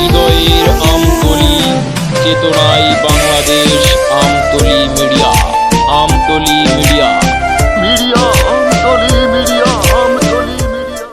হৃদয়ের আমতলি চেতনায় Bangladesh Amtali media Amtali media. Media Amtali media Amtali media.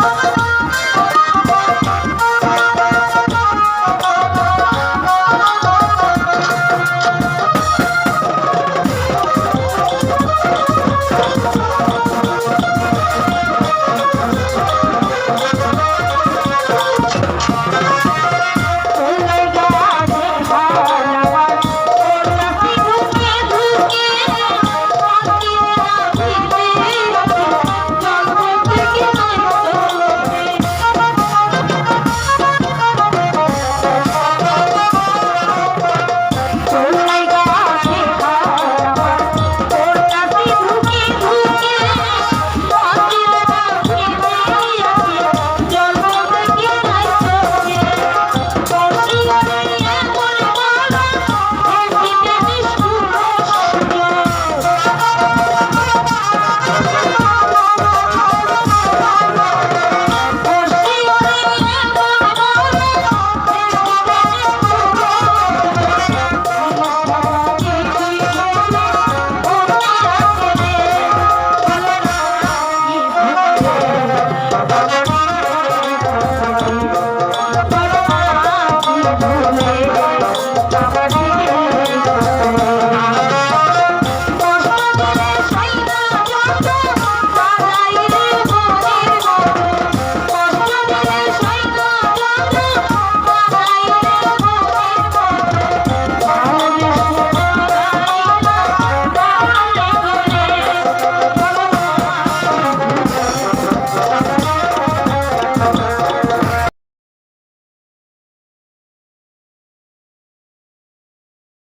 아